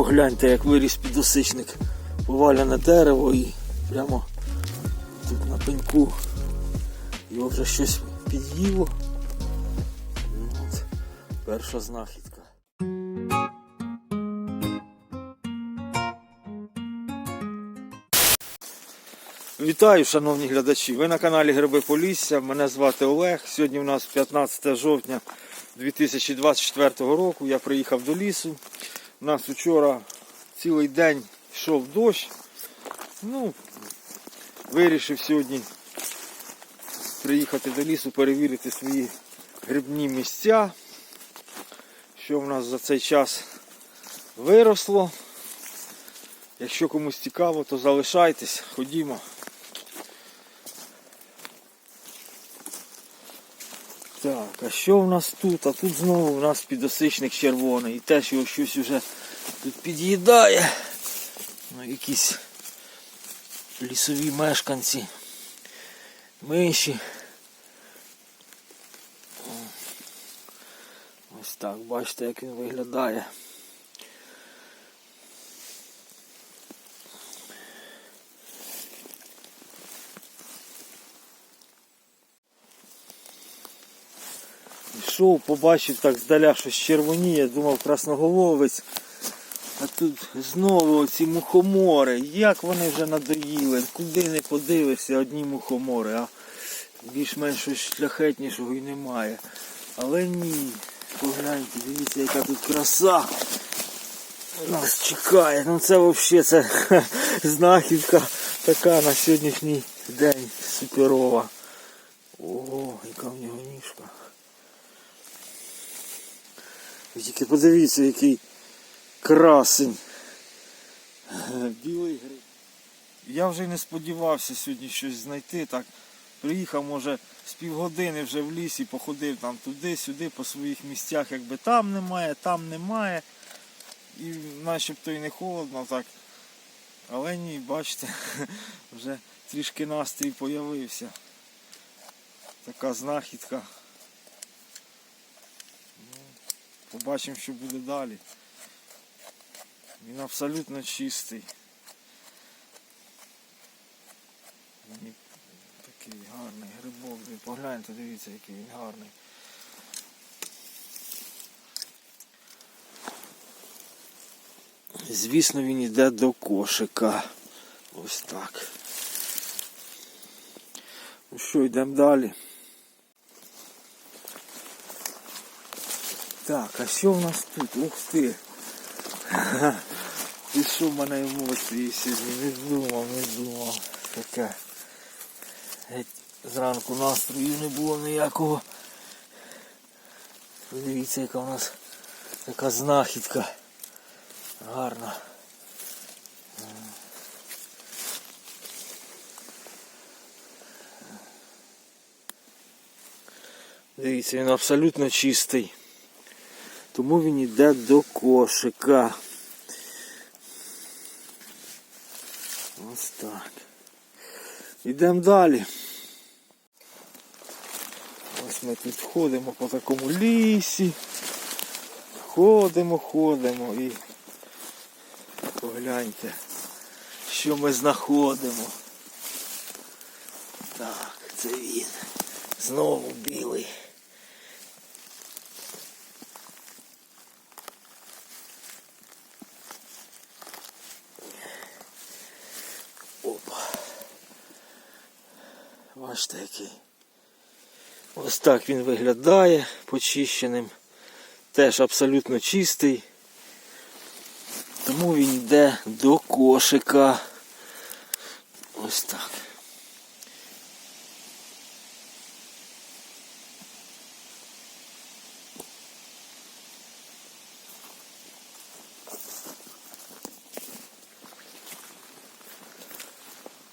Погляньте, як виріс підосичник. Поваляне дерево і прямо тут на пеньку його вже щось під'їло. Ну, От, перша знахідка. Вітаю, шановні глядачі. Ви на каналі Гриби Полісся. Мене звати Олег. Сьогодні у нас 15 жовтня 2024 року. Я приїхав до лісу. У нас вчора цілий день йшов дощ. Ну, вирішив сьогодні приїхати до лісу, перевірити свої грибні місця. Що в нас за цей час виросло. Якщо комусь цікаво, то залишайтесь, ходімо. Так, а що в нас тут? А тут знову у нас підосичник червоний. І теж його щось уже тут під'їдає. Ну, якісь лісові мешканці. Миші. Ось так, бачите, як він виглядає. Йшов, побачив так здаля, щось червоніє, думав красноголовець. А тут знову оці мухомори. Як вони вже надоїли, куди не подивишся, одні мухомори, а більш-менш шляхетнішого і немає. Але ні, погляньте, дивіться, яка тут краса. Нас чекає. Ну це взагалі це знахідка така на сьогоднішній день суперова. Ого, яка в нього ніжка. Ви тільки подивіться, який красень. Білий гриб. Я вже й не сподівався сьогодні щось знайти. Так, приїхав, може, з півгодини вже в лісі, походив там туди-сюди по своїх місцях, якби там немає, там немає. І начебто і не холодно так. Але ні, бачите, вже трішки настрій появився. Така знахідка. Побачимо, що буде далі. Він абсолютно чистий. Мені такий гарний грибок. Погляньте, дивіться, який він гарний. Звісно, він йде до кошика. Ось так. Ну що, йдемо далі. Так, а що в нас тут? Ух ти! Ти що в мене емоції сьогодні? Не думав, не думав. Таке. Геть зранку настрою не було ніякого. Подивіться, яка у нас така знахідка. Гарна. Дивіться, він абсолютно чистий. Тому він йде до кошика. Ось так. Йдемо далі. Ось ми тут ходимо по такому лісі. Ходимо, ходимо і погляньте, що ми знаходимо. Так, це він. Знову білий. Бачите який. Ось так він виглядає почищеним. Теж абсолютно чистий. Тому він йде до кошика. Ось так.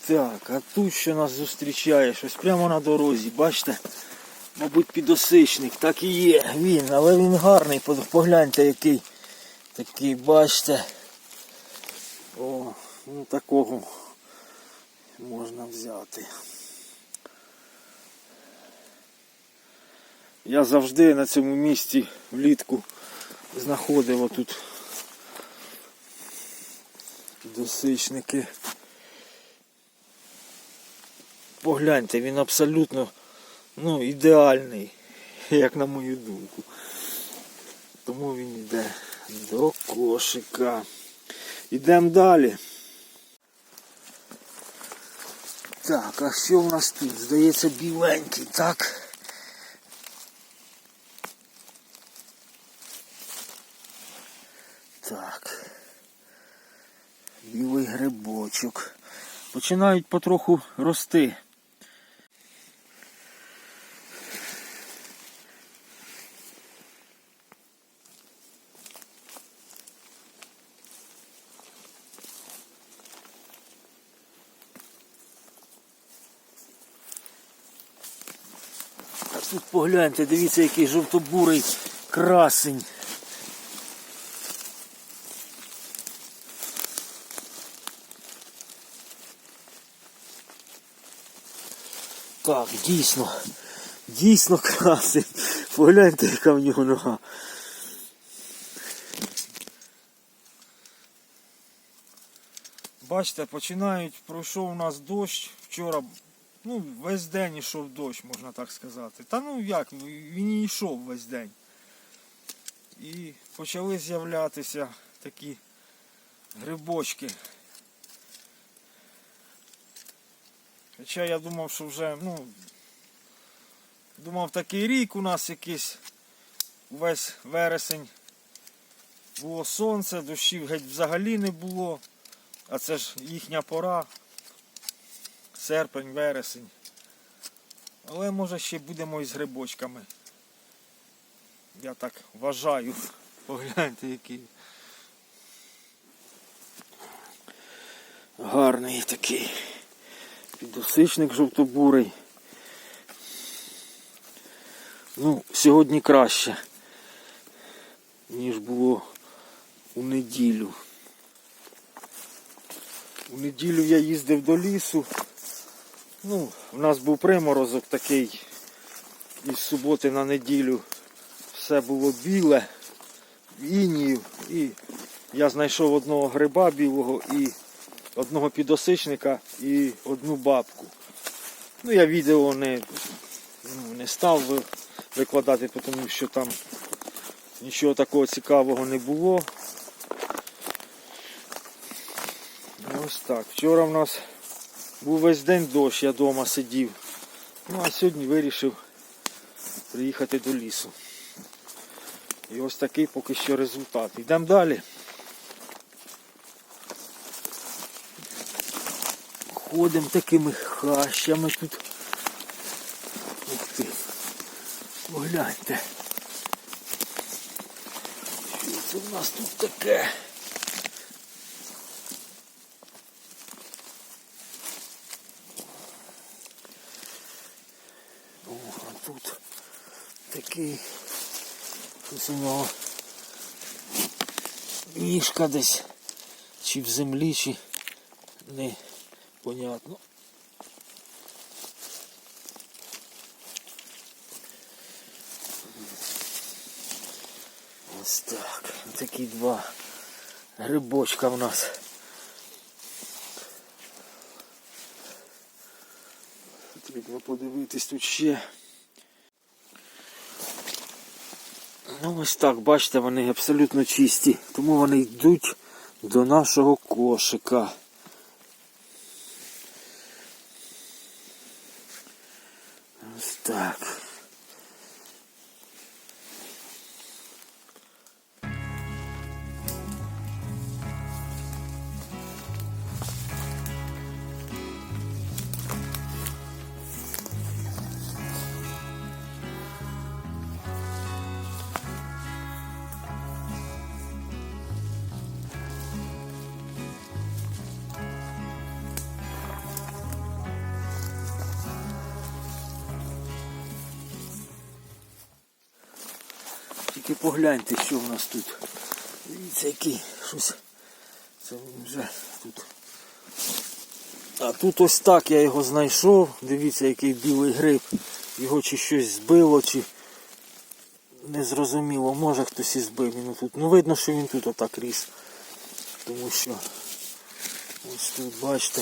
Так, а тут що нас зустрічає? Щось прямо на дорозі, бачите? Мабуть, підосичник, так і є він, але він гарний, погляньте який. Такий, бачите. О, ну такого можна взяти. Я завжди на цьому місці влітку знаходив отут Підосичники. Погляньте, він абсолютно ну, ідеальний, як на мою думку. Тому він йде до кошика. Йдемо далі. Так, а що в нас тут? Здається, біленький, так? Так. Білий грибочок. Починають потроху рости. Тут погляньте, дивіться, який жовтобурий красень. Так, дійсно, дійсно красень. Погляньте, яка в нього нога. Бачите, починають, пройшов у нас дощ. Вчора, ну, весь день йшов дощ, можна так сказати. Та ну як, він і йшов весь день. І почали з'являтися такі грибочки. Хоча я думав, що вже, ну, думав такий рік у нас якийсь весь вересень було сонце, дощів геть взагалі не було. А це ж їхня пора. Серпень, вересень. Але може ще будемо із грибочками. Я так вважаю. Погляньте який. Гарний такий. Підосичник жовтобурий. Ну, сьогодні краще, ніж було у неділю. У неділю я їздив до лісу. Ну, у нас був приморозок такий із суботи на неділю. Все було біле, інію. І я знайшов одного гриба білого і одного підосичника і одну бабку. Ну, я відео не, ну, не став викладати, тому що там нічого такого цікавого не було. Ось так. Вчора в нас був весь день дощ, я вдома сидів. Ну а сьогодні вирішив приїхати до лісу. І ось такий поки що результат. Йдемо далі. Ходимо такими хащами тут. Ух ти. Погляньте. Що це в нас тут таке? О, а тут такий щось у нього ніжка десь чи в землі, чи не понятно. Ось так. Такі два грибочка в нас. Потрібно подивитись тут ще. Ну ось так, бачите, вони абсолютно чисті, тому вони йдуть до нашого кошика. Ось так. Тільки погляньте, що в нас тут. Дивіться, який щось. Це він вже тут. А тут ось так я його знайшов. Дивіться, який білий гриб. Його чи щось збило, чи не зрозуміло, може хтось і збив він тут. Ну видно, що він тут отак ріс. Тому що Ось тут, бачите.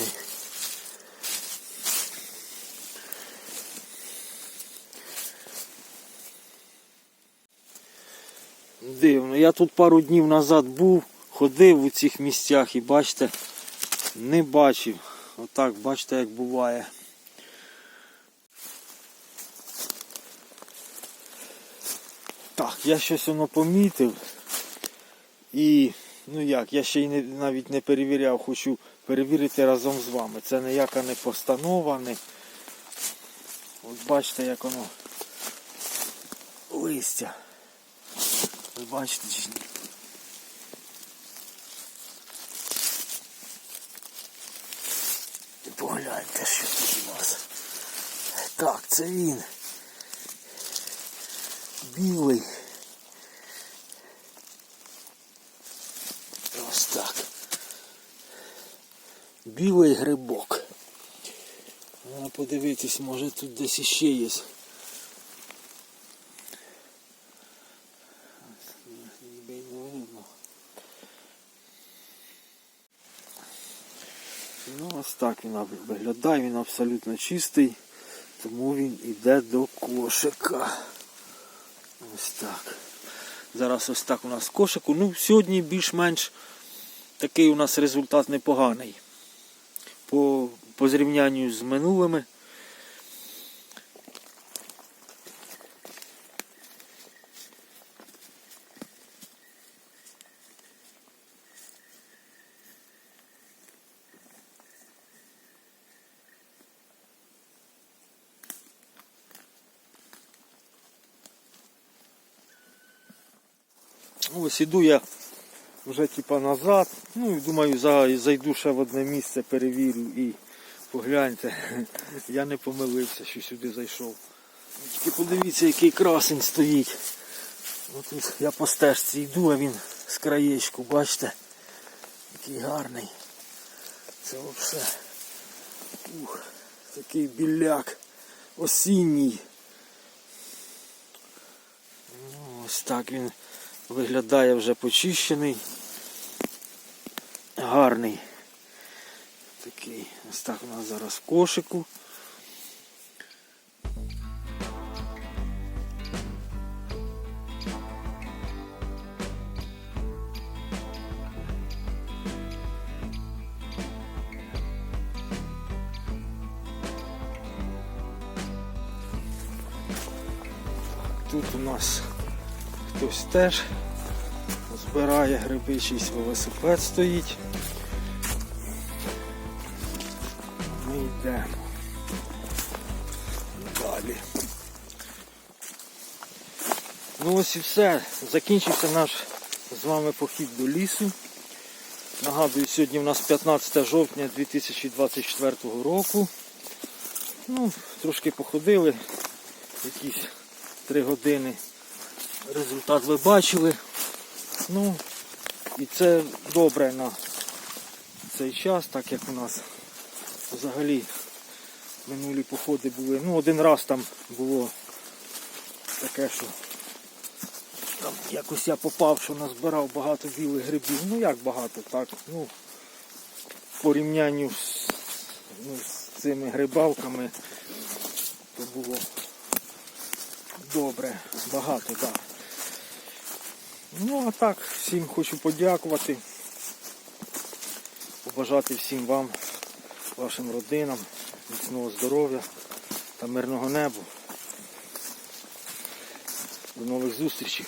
Дивно. Я тут пару днів назад був, ходив у цих місцях і бачите, не бачив. Отак, бачите, як буває. Так, я щось воно помітив. І, ну як, я ще й не, навіть не перевіряв, хочу перевірити разом з вами. Це ніяка не постанова, не. От бачите, як воно листя. Ви бачите чи ні? І Погляньте, що тут у нас. Так, це він. Білий. Ось так. Білий грибок. А подивитись, може тут десь іще є. Ніби й не видно. Ну ось так він виглядає, він абсолютно чистий, тому він йде до кошика. Ось так. Зараз ось так у нас кошику. Ну, сьогодні більш-менш такий у нас результат непоганий. По, по зрівнянню з минулими. Ось іду я вже типа назад. Ну і думаю, за- зайду ще в одне місце, перевірю і погляньте. Я не помилився, що сюди зайшов. Тільки подивіться, який красень стоїть. От я по стежці йду, а він з краєчку, бачите? Який гарний. Це взагалі ух, такий біляк осінній. Ну, ось так він виглядає вже почищений. Гарний. Такий. Ось так у нас зараз в кошику. Тут у нас хтось теж збирає гриби, чийсь велосипед стоїть. Ми йдемо далі. Ну ось і все. Закінчився наш з вами похід до лісу. Нагадую, сьогодні у нас 15 жовтня 2024 року. Ну, трошки походили, якісь 3 години. Результат ви бачили. Ну, і це добре на цей час, так як у нас взагалі минулі походи були. Ну, один раз там було таке, що там якось я попав, що назбирав багато білих грибів. Ну як багато, так. Ну, в порівнянні з, ну, з цими грибалками то було добре, багато, так. Да. Ну а так, всім хочу подякувати, побажати всім вам, вашим родинам, міцного здоров'я та мирного неба. До нових зустрічей.